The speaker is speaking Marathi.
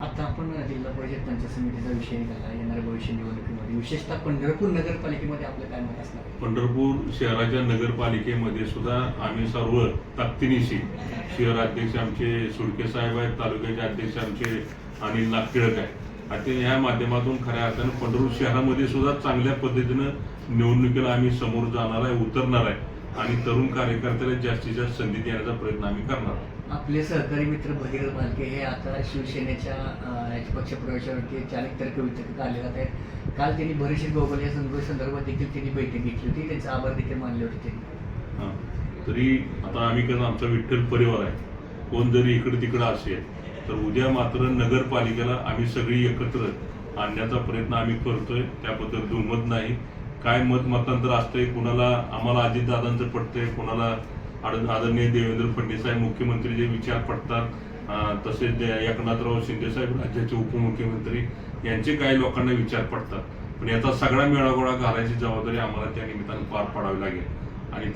आता आपण जिल्हा परिषद पंचायत समितीचा विषय निघाला. येणाऱ्या भविष्य निवडणुकीमध्ये विशेषतः पंढरपूर नगरपालिकेमध्ये आपलं काय मत असणार पंढरपूर शहराच्या नगरपालिकेमध्ये सुद्धा आम्ही सर्व ताकदीनिशी शहराध्यक्ष आमचे सुडके साहेब आहेत तालुक्याचे अध्यक्ष आमचे अनिल नागटिळक आहे आणि या माध्यमातून खऱ्या अर्थानं पंढरपूर शहरामध्ये सुद्धा चांगल्या पद्धतीनं निवडणुकीला आम्ही समोर जाणार आहे उतरणार आहे. आणि तरुण कार्यकर्त्याला जास्तीत जास्त संधी देण्याचा प्रयत्न आम्ही करणार. आहोत आपले सहकारी मित्र भगीरथ मालके हे आता शिवसेनेच्या पक्षप्रवेशावरती चालक तर्क वितर्क आले जात आहेत. काल त्यांनी बरेचसे गोगल या संदर्भ- संदर्भात देखील त्यांनी बैठक घेतली होती. त्यांचा आभार देखील मानले होते त्यांनी. हा. तरी आता आम्ही कसं आमचा विठ्ठल परिवार आहे. कोण जरी इकडे तिकडे असेल तर उद्या मात्र नगरपालिकेला आम्ही सगळी एकत्र आणण्याचा प्रयत्न आम्ही करतोय. त्याबद्दल दुमत नाही. काय मत मतांतर असतंय कुणाला आम्हाला अजितदादांचं पडतंय कुणाला आदरणीय देवेंद्र फडणवीस साहेब मुख्यमंत्री जे विचार पडतात तसेच एकनाथराव शिंदे साहेब राज्याचे उपमुख्यमंत्री यांचे काही लोकांना विचार पडतात. पण याचा सगळा मेळागोळा घालायची जबाबदारी आम्हाला त्या निमित्तानं पार पाडावी लागेल. आणि